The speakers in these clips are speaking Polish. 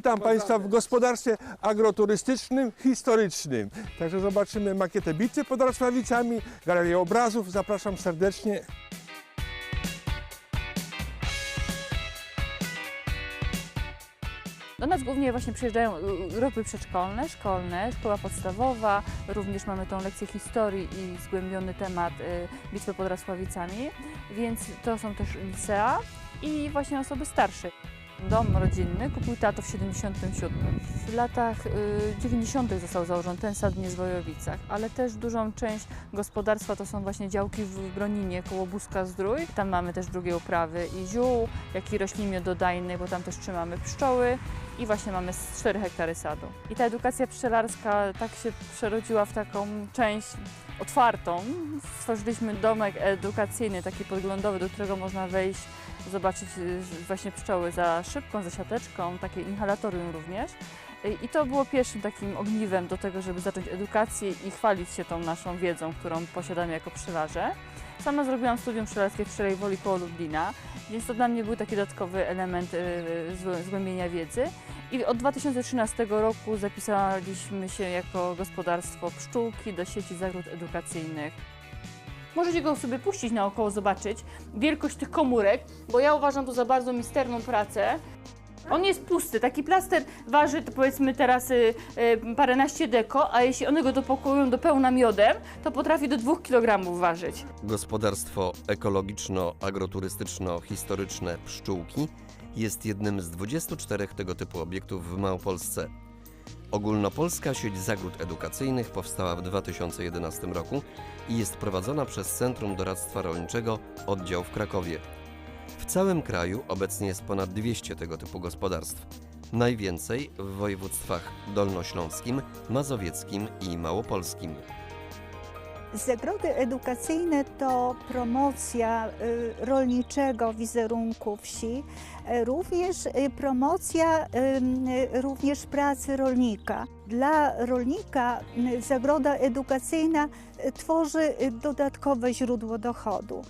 Witam Państwa w gospodarstwie agroturystycznym, historycznym. Także zobaczymy makietę bitwy pod Racławicami, galerię obrazów. Zapraszam serdecznie. Do nas głównie właśnie przyjeżdżają y, grupy przedszkolne, szkolne, szkoła podstawowa, również mamy tą lekcję historii i zgłębiony temat y, bitwy pod Rasławicami, więc to są też licea i właśnie osoby starsze. Dom rodzinny kupił tato w 77. W latach y, 90. został założony ten sad w Niezwojowicach, ale też dużą część gospodarstwa to są właśnie działki w Broninie koło Buska Zdrój. Tam mamy też drugie uprawy i ziół, jak i roślin miododajnych, bo tam też trzymamy pszczoły i właśnie mamy z 4 hektary sadu. I ta edukacja pszczelarska tak się przerodziła w taką część otwartą. Stworzyliśmy domek edukacyjny, taki podglądowy, do którego można wejść, zobaczyć y, właśnie pszczoły za szybką, za siateczką, takie inhalatorium również. Y, I to było pierwszym takim ogniwem do tego, żeby zacząć edukację i chwalić się tą naszą wiedzą, którą posiadamy jako pszczelarze. Sama zrobiłam studium pszczelarskie w Pszczelej Woli koło Lublina, więc to dla mnie był taki dodatkowy element y, zgł- zgłębienia wiedzy. I od 2013 roku zapisaliśmy się jako gospodarstwo pszczółki do sieci zagród edukacyjnych. Możecie go sobie puścić naokoło, zobaczyć wielkość tych komórek, bo ja uważam to za bardzo misterną pracę. On jest pusty, taki plaster waży powiedzmy teraz y, y, paręnaście deko, a jeśli one go dopakują do pełna miodem, to potrafi do 2 kg ważyć. Gospodarstwo ekologiczno-agroturystyczno-historyczne Pszczółki jest jednym z 24 tego typu obiektów w Małopolsce. Ogólnopolska sieć zagród edukacyjnych powstała w 2011 roku i jest prowadzona przez Centrum Doradztwa Rolniczego oddział w Krakowie. W całym kraju obecnie jest ponad 200 tego typu gospodarstw. Najwięcej w województwach dolnośląskim, mazowieckim i małopolskim. Zagrody edukacyjne to promocja y, rolniczego wizerunku wsi, y, również y, promocja również pracy rolnika. Dla rolnika zagroda edukacyjna tworzy dodatkowe źródło dochodu.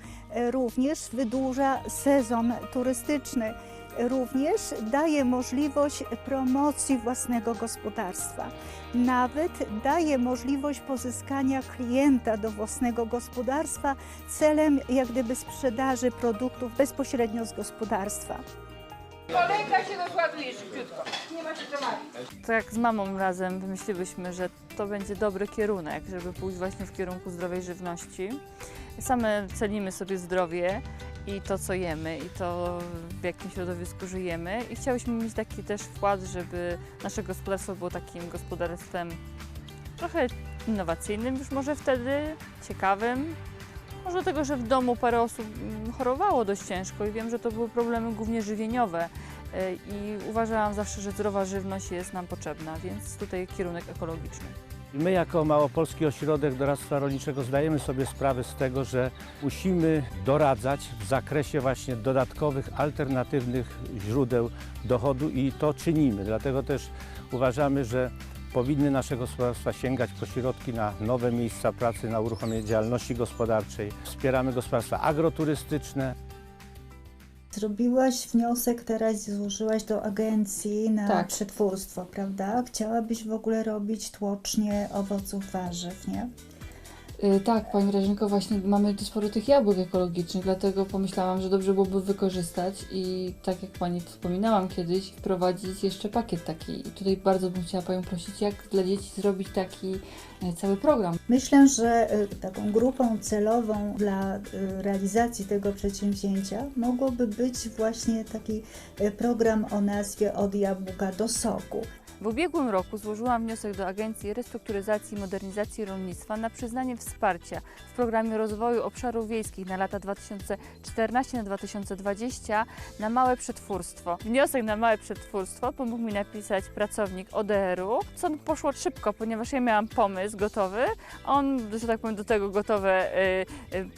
Również wydłuża sezon turystyczny. Również daje możliwość promocji własnego gospodarstwa nawet daje możliwość pozyskania klienta do własnego gospodarstwa celem jak gdyby sprzedaży produktów bezpośrednio z gospodarstwa. Kolejka się rozładuje szybciutko. Nie ma się co martwić. Tak jak z mamą razem wymyśliłyśmy, że to będzie dobry kierunek, żeby pójść właśnie w kierunku zdrowej żywności. Same cenimy sobie zdrowie i to, co jemy, i to, w jakim środowisku żyjemy. I chciałyśmy mieć taki też wkład, żeby nasze gospodarstwo było takim gospodarstwem trochę innowacyjnym już może wtedy, ciekawym. Może tego, że w domu parę osób mm, chorowało dość ciężko i wiem, że to były problemy głównie żywieniowe. Y, I uważałam zawsze, że zdrowa żywność jest nam potrzebna, więc tutaj kierunek ekologiczny. My jako Małopolski Ośrodek Doradztwa Rolniczego zdajemy sobie sprawę z tego, że musimy doradzać w zakresie właśnie dodatkowych, alternatywnych źródeł dochodu i to czynimy. Dlatego też uważamy, że powinny nasze gospodarstwa sięgać po środki na nowe miejsca pracy, na uruchomienie działalności gospodarczej. Wspieramy gospodarstwa agroturystyczne, Zrobiłaś wniosek, teraz złożyłaś do agencji na Tak. przetwórstwo, prawda? Chciałabyś w ogóle robić tłocznie owoców, warzyw, nie? Y, Tak, Pani Grażynko, właśnie mamy tu sporo tych jabłek ekologicznych, dlatego pomyślałam, że dobrze byłoby wykorzystać i tak jak Pani wspominałam kiedyś, wprowadzić jeszcze pakiet taki. I tutaj bardzo bym chciała Panią prosić, jak dla dzieci zrobić taki e, cały program. Myślę, że y, taką grupą celową dla y, realizacji tego przedsięwzięcia mogłoby być właśnie taki program o nazwie Od jabłka do soku. W ubiegłym roku złożyłam wniosek do Agencji Restrukturyzacji i Modernizacji Rolnictwa na przyznanie wsparcia w programie rozwoju obszarów wiejskich na lata 2014-2020 na małe przetwórstwo. Wniosek na małe przetwórstwo pomógł mi napisać pracownik ODR-u, co poszło szybko, ponieważ ja miałam pomysł gotowy, on, że tak powiem, do tego gotowe y, y,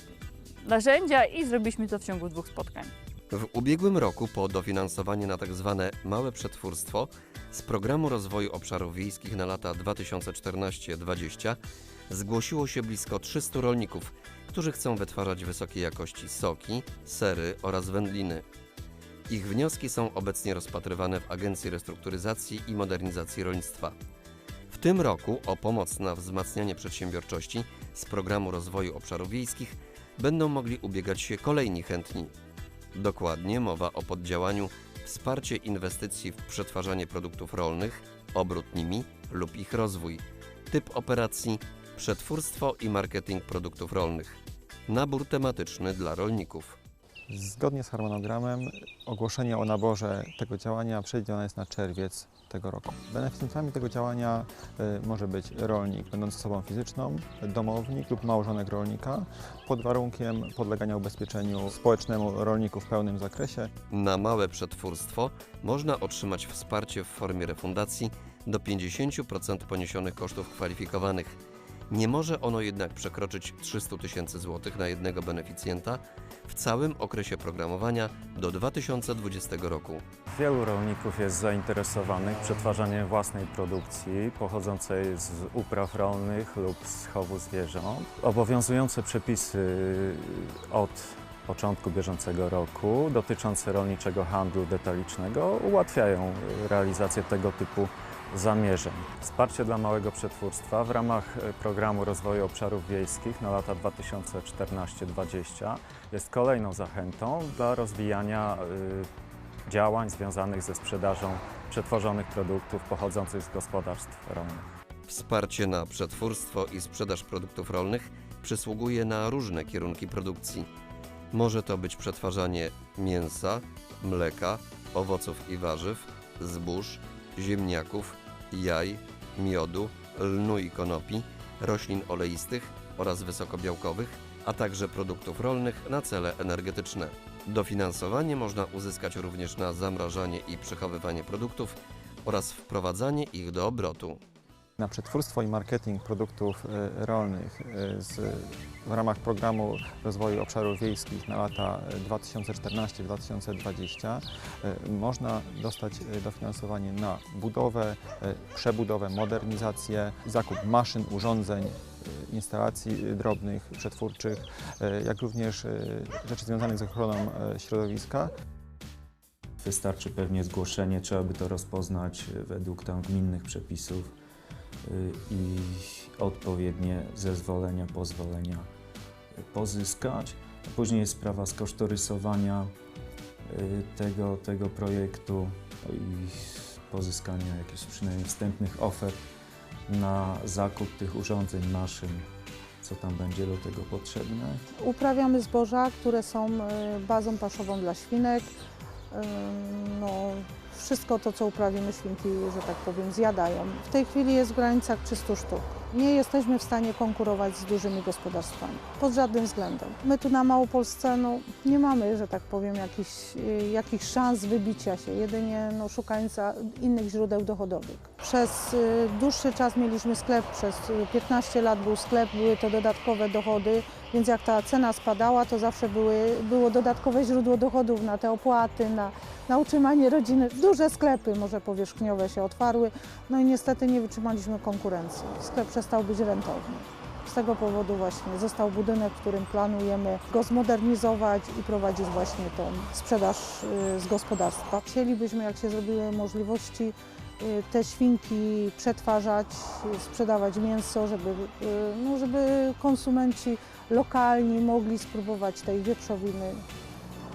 narzędzia i zrobiliśmy to w ciągu dwóch spotkań. W ubiegłym roku po dofinansowanie na tzw. małe przetwórstwo z Programu Rozwoju Obszarów Wiejskich na lata 2014-2020 zgłosiło się blisko 300 rolników, którzy chcą wytwarzać wysokiej jakości soki, sery oraz wędliny. Ich wnioski są obecnie rozpatrywane w Agencji Restrukturyzacji i Modernizacji Rolnictwa. W tym roku o pomoc na wzmacnianie przedsiębiorczości z Programu Rozwoju Obszarów Wiejskich będą mogli ubiegać się kolejni chętni. Dokładnie mowa o poddziałaniu wsparcie inwestycji w przetwarzanie produktów rolnych, obrót nimi lub ich rozwój, typ operacji, przetwórstwo i marketing produktów rolnych, nabór tematyczny dla rolników. Zgodnie z harmonogramem ogłoszenie o naborze tego działania przewidziane jest na czerwiec tego roku. Beneficjentami tego działania y, może być rolnik będący osobą fizyczną, domownik lub małżonek rolnika pod warunkiem podlegania ubezpieczeniu społecznemu rolników w pełnym zakresie Na małe przetwórstwo można otrzymać wsparcie w formie refundacji do 50% poniesionych kosztów kwalifikowanych. Nie może ono jednak przekroczyć 300 tysięcy złotych na jednego beneficjenta w całym okresie programowania do 2020 roku. Wielu rolników jest zainteresowanych przetwarzaniem własnej produkcji pochodzącej z upraw rolnych lub z chowu zwierząt. Obowiązujące przepisy od początku bieżącego roku dotyczące rolniczego handlu detalicznego ułatwiają realizację tego typu zamierzeń. Wsparcie dla małego przetwórstwa w ramach e, Programu Rozwoju Obszarów Wiejskich na lata 2014-2020 jest kolejną zachętą dla rozwijania y, działań związanych ze sprzedażą przetworzonych produktów pochodzących z gospodarstw rolnych. Wsparcie na przetwórstwo i sprzedaż produktów rolnych przysługuje na różne kierunki produkcji. Może to być przetwarzanie mięsa, mleka, owoców i warzyw, zbóż, ziemniaków, jaj, miodu, lnu i konopi, roślin oleistych oraz wysokobiałkowych, a także produktów rolnych na cele energetyczne. Dofinansowanie można uzyskać również na zamrażanie i przechowywanie produktów oraz wprowadzanie ich do obrotu. Na przetwórstwo i marketing produktów e, rolnych e, z, w ramach programu rozwoju obszarów wiejskich na lata e, 2014-2020 e, można dostać dofinansowanie na budowę, przebudowę, modernizację, zakup maszyn, urządzeń, instalacji drobnych, przetwórczych, jak również rzeczy związanych z ochroną środowiska. Wystarczy pewnie zgłoszenie, trzeba by to rozpoznać według tam gminnych przepisów y, i odpowiednie zezwolenia, pozwolenia pozyskać. Później jest sprawa skosztorysowania y, tego, tego projektu no i pozyskania jakichś przynajmniej wstępnych ofert na zakup tych urządzeń, maszyn, co tam będzie do tego potrzebne. Uprawiamy zboża, które są e, bazą paszową dla świnek. No, wszystko to, co uprawimy, świnki, że tak powiem, zjadają. W tej chwili jest w granicach 300 sztuk. Nie jesteśmy w stanie konkurować z dużymi gospodarstwami, pod żadnym względem. My tu na Małopolsce no, nie mamy, że tak powiem, jakichś, e, jakichś szans wybicia się, jedynie no, szukając innych źródeł dochodowych. Przez e, dłuższy czas mieliśmy sklep, przez e, 15 lat był sklep, były to dodatkowe dochody, więc jak ta cena spadała, to zawsze były, było dodatkowe źródło dochodów na te opłaty, na, na utrzymanie rodziny. Duże sklepy może powierzchniowe się otwarły, no i niestety nie wytrzymaliśmy konkurencji. Sklep przestał być rentowny. Z tego powodu właśnie został budynek, w którym planujemy go zmodernizować i prowadzić właśnie tą sprzedaż y, z gospodarstwa. Chcielibyśmy, jak się zrobiły możliwości, y, te świnki przetwarzać, y, sprzedawać mięso, żeby, y, no, żeby konsumenci lokalni mogli spróbować tej wieprzowiny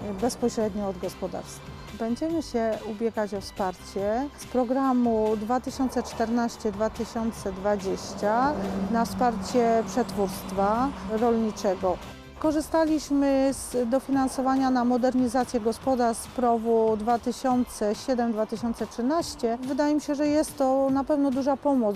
y, bezpośrednio od gospodarstwa. Będziemy się ubiegać o wsparcie z programu 2014-2020 na wsparcie przetwórstwa rolniczego. Korzystaliśmy z dofinansowania na modernizację gospodarstw PROW 2007-2013. Wydaje mi się, że jest to na pewno duża pomoc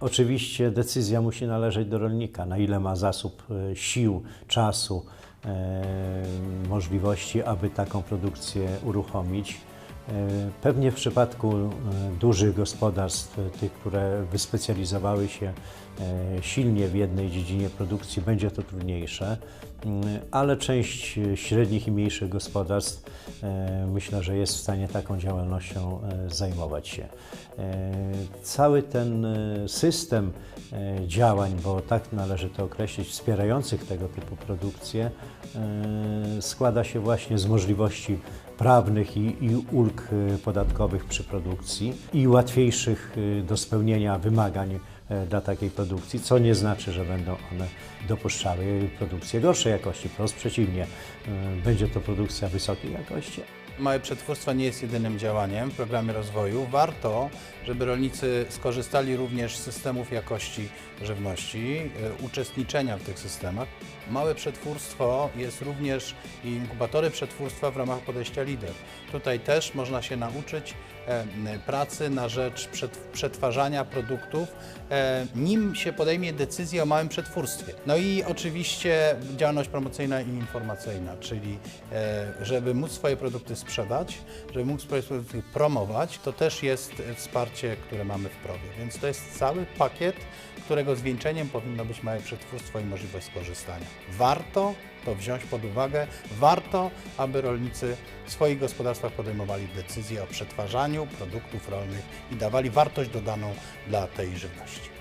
Oczywiście decyzja musi należeć do rolnika, na ile ma zasób e, sił, czasu, e, możliwości, aby taką produkcję uruchomić. E, Pewnie w przypadku e, dużych gospodarstw, e, tych, które wyspecjalizowały się silnie w jednej dziedzinie produkcji, będzie to trudniejsze. Mm, ale część średnich i mniejszych gospodarstw myślę, że jest w stanie taką działalnością zajmować się. Cały ten system działań, bo tak należy to określić, wspierających tego typu produkcję, składa się właśnie z możliwości prawnych i, i ulg e, podatkowych przy produkcji i łatwiejszych e, do spełnienia wymagań e, dla takiej produkcji, co nie znaczy, że będą one dopuszczały produkcję gorszej jakości. Wprost przeciwnie, będzie to produkcja wysokiej jakości, Małe przetwórstwa nie jest jedynym działaniem w programie rozwoju. Warto, żeby rolnicy skorzystali również z systemów jakości żywności, y, uczestniczenia w tych systemach. Małe przetwórstwo jest również i inkubatory przetwórstwa w ramach podejścia LIDER. Tutaj też można się nauczyć e, pracy na rzecz przet- przetwarzania produktów, e, nim się podejmie decyzję o małym przetwórstwie. No i oczywiście działalność promocyjna i informacyjna, czyli e, żeby móc swoje produkty sprzedać, żeby móc swoje produkty promować, to też jest wsparcie, które mamy w PROWie. Więc to jest cały pakiet, którego zwieńczeniem powinno być małe przetwórstwo i możliwość skorzystania. Warto to wziąć pod uwagę, warto, aby rolnicy w swoich gospodarstwach podejmowali decyzje o przetwarzaniu produktów rolnych i dawali wartość dodaną dla tej żywności.